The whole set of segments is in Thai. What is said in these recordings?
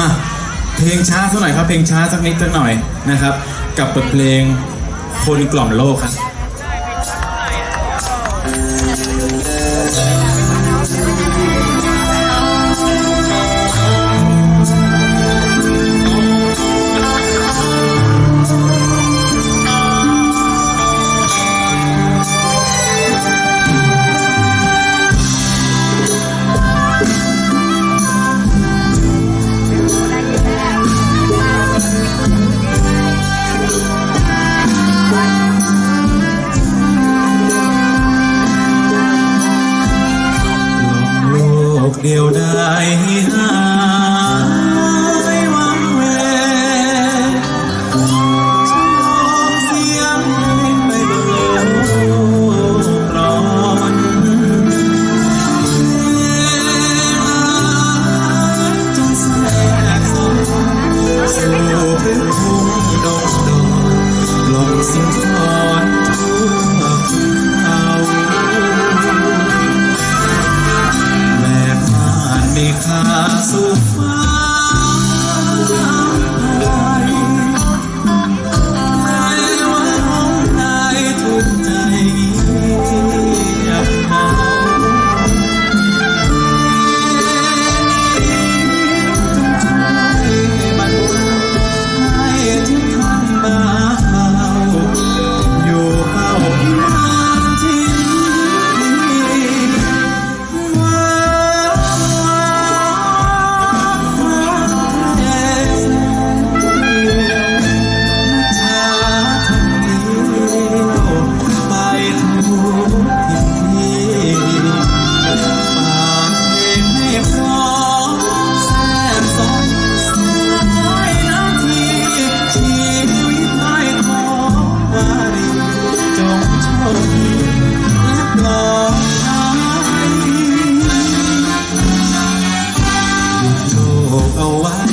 มาเพลงช้าสักหน่อยครับ เพลงช้าสักนิดสักหน่อยนะครับ กับบทเพลงคนกล่อมโลกครับ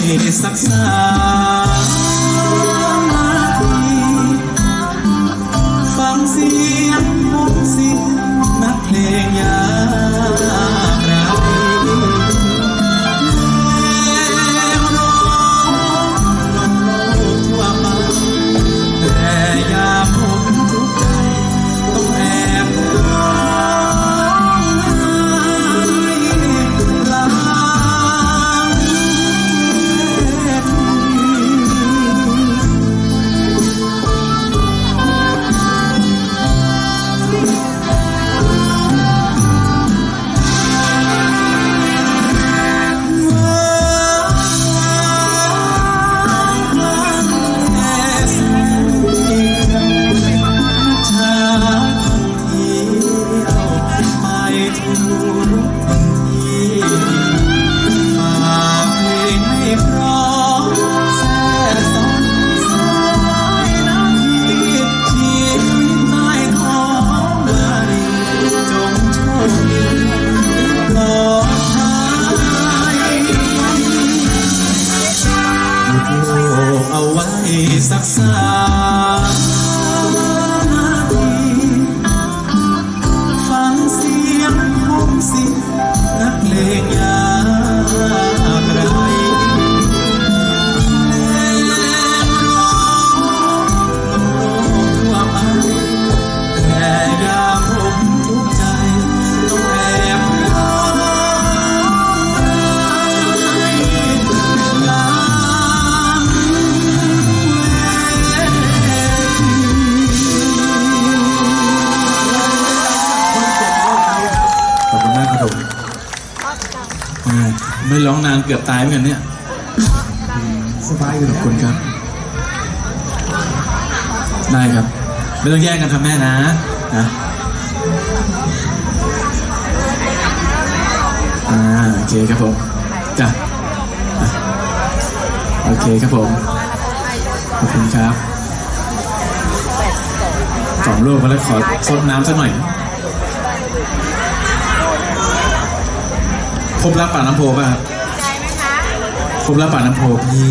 ไว้สักสา สั คุณมากครับผมอ่าไม่ร้องนานเกือบตายเหมือนกันเนี่ยสบายอยู่ขอบคุณครับ ได้ครับ ไม่ต้องแย่งกันทำแม่นะนะอ่าโอเคครับผมจ้ะอะโอเคครับผมขอบคุณครับสองลูกมาแล้วขอซดน้ำสักหน่อย พบรักป่าน้ำโพป่ะครับพบรักป่าน้ำโพพี่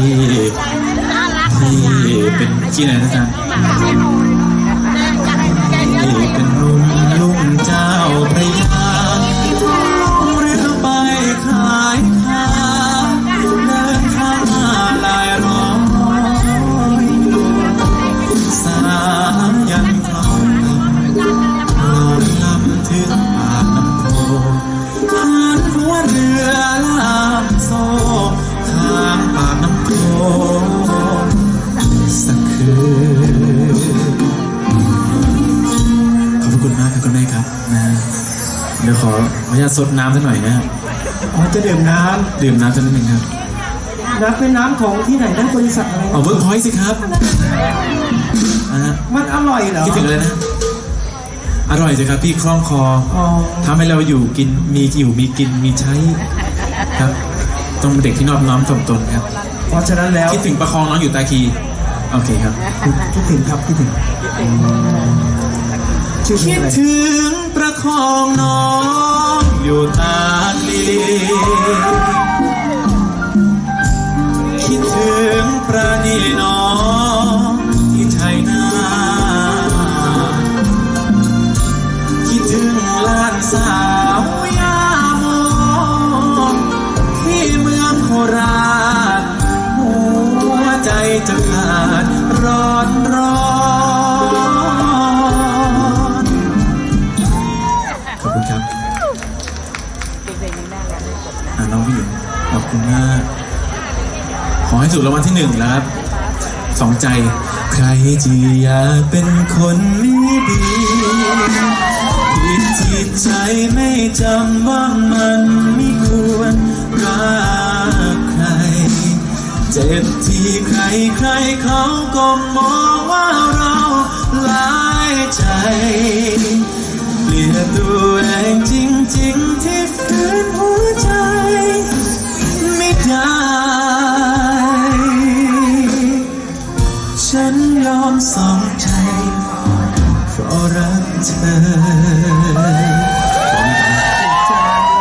พี่เป็นที่ไหนนะจ๊ะ ขอขออนุญาตซดน้ำสักหน่อยนะฮะอ๋อจะดื่มน้ดื่มน้ำสักนิดหนึ่งครับำน้ำเป็นน้ำของที่ไหนนะบริษัทอะไรเอาเวิร์กพอยต์สิครับนะฮะมันอร่อยเหรอคิดถึงอะไรนะ อร่อยสิครับพี่คล่องคออ๋อทำให้เราอยู่กินมีอยู่มีกินมีใช้ครับต้องเป็นเด็กที่นอบน้อมถ่อมตนครับ เพราะฉะนั้นแล้วคิดถึงประคองน้องอยู่ตาคีโอเคครับ คิดถึงครับคิดถึงชื่อเพลคิงดอะไรถึง ของน้องอยู่ตาลี ขอบคุณครับอ่าน้องผู้หญิงขอบคุณมากขอให้ถูกรางวัลที่หนึ่งแล้วครับสองใจ ใครจะอยากเป็นคนไม่ดีผิดที่ใจไม่จำว่ามันไม่ควรรักใคร เจ็บที่ใครใครเขาก็มองว่าเราหลายใจ เกลียตัวเองจริงๆที่ฝืนหัวใจ ไม่ได้ ฉันยอมสองใจเพราะรักเธอ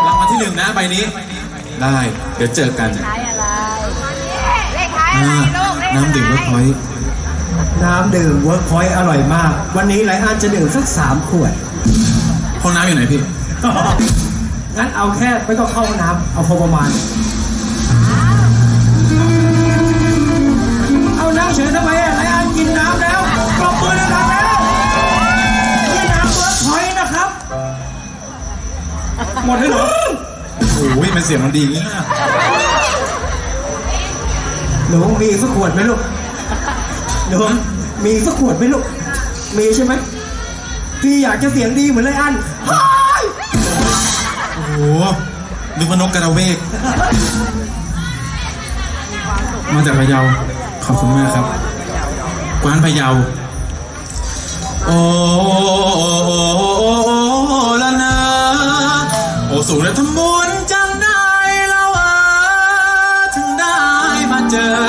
รางวัลที่หนึ่งนะใบนี้ ได้ เดี๋ยวเจอกันท้ายอะไรท้ายอะไรลูกน้ำดื่มเวิร์กพอยต์น้ำดื่มเวิร์กพอยต์อร่อยมาก วันนี้ไรอันจะดื่มสักสามขวด ห้องน้ำอยู่ไหนพี่ งั้นเอาแค่ไม่ต้องเข้าห้องน้ำเอาพอประมาณ เอานั่งเฉยทำไมอะไรอันกินน้ำแล้วปรบมือดังๆแล้วนี่น้ำเวิร์กพอยต์นะครับ หมดเลยเหรอโอ้ยมันเสียงมันดีอย่างนี้นะหนูมีสักขวดไหมลูกหนูมีสักขวดไหมลูก มีใช่ไหม พี่อยากจะเสียงดีเหมือนไรอันเฮ้ยโอ้โหนึกว่านกกระเวก มาจากพะเยา ขอบคุณมากครับ กวานพะเยา โอ้ละนะ โอ้สูงเลยทำบุญจังได้แล้วถึงได้มาเจอ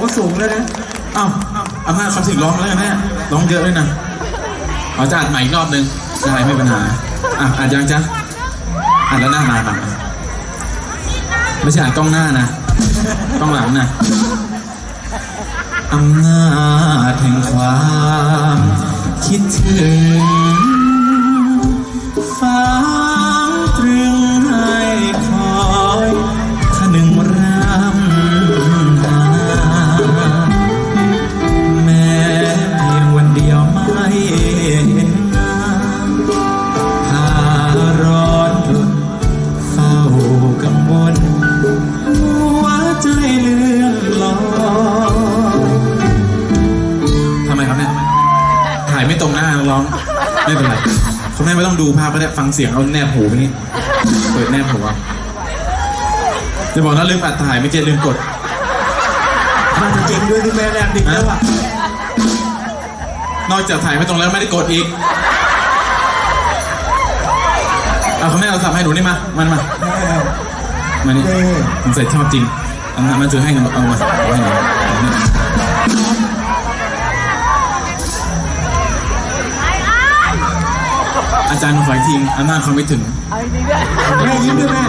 กว่าสูงแล้วนะอ้าวอาม่าเขาถึงร้องแล้วแม่ร้องเยอะเลยนะเอาจะอัดใหม่อีกรอบนึงได้ไม่เป็นปัญหาอะอัดยังจ๊ะอัดแล้วหน้ามาก่อนอะไม่ใช่อัดกล้องหน้านะกล้องหลังนะอำนาจแห่งความคิดถึง ไม่เป็นไรคุณแม่ไม่ต้องดูภาพก็ได้ฟังเสียงเอาแนบหูไปนี่เปิดแนบหูเอาจะบอกนะลืมอัดถ่ายไม่เก็ตลืมกดน่าจะจริงด้วยที่แม่แรกดิบแล้วอะนอกจากถ่ายไม่ตรงแล้วไม่ได้กดอีกเอาคุณแม่เอาสับให้หนูนี่มา มันมามานี่สงสัยชอบจริงอันนั้นมันจะให้เงินเอามาเอาให้หนูเอาให้หนู อาจารย์ขออีกทีอำนาจเขาไม่ถึงเอาจริงๆด้วยแม่ยิ้มด้วยแม่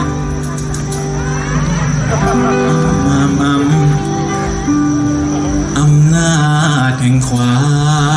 มามาอำนาจแห่งความ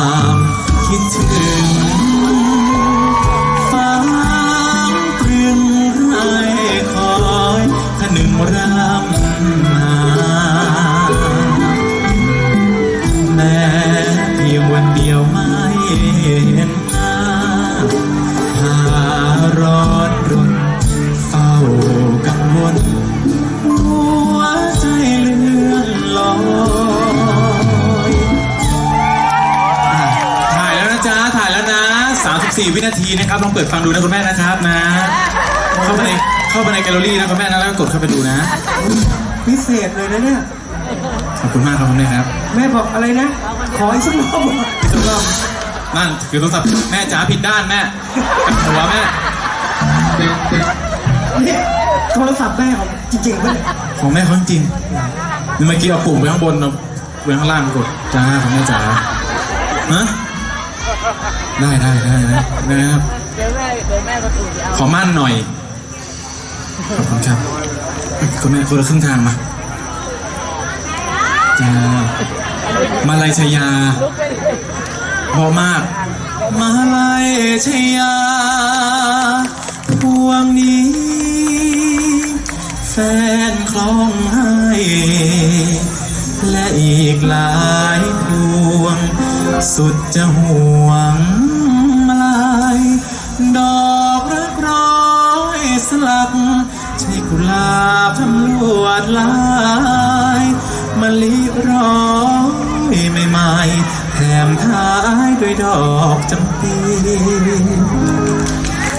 เปิดฟังดูนะคุณแม่นะครับนะ เข้าไปในเข้าไปในแกลเลอรี่นะคุณแม่นะแล้วก็กดเข้าไปดูนะ พิเศษเลยนะเนี่ย ขอบคุณมากครับคุณแม่ครับแม่บอกอะไรนะ ขออีกสักรอบอีกสักรอบนั่นคือโทรศัพท์แม่จ๋าผิดด้านแม่กับหัวแม่นี่โทรศัพท์แม่ของจริงๆไหมเนี่ยของแม่เขาจริงๆนี่เมื่อกี้เอาปุ่มไปข้างบนเอาไว้ข้างล่างกดจ้าของแม่จ๋าฮะได้ได้ได้ได้ได้ครับเดี๋ยวแม่เดี๋ยวแม่ก็ถูกเอาขอมั่นหน่อย ขอบคุณครับคุณแม่คนละครึ่งทางมาจ้ามาลัยชยาพอมาก มาลัยชยา พวงนี้ แฟนคล้องให้ และอีกหลายพวง สุดจะห่วงมาลายดอกาบทำลวดลายมะลิร้อยใหม่ๆแถมท้ายด้วยดอกจำปี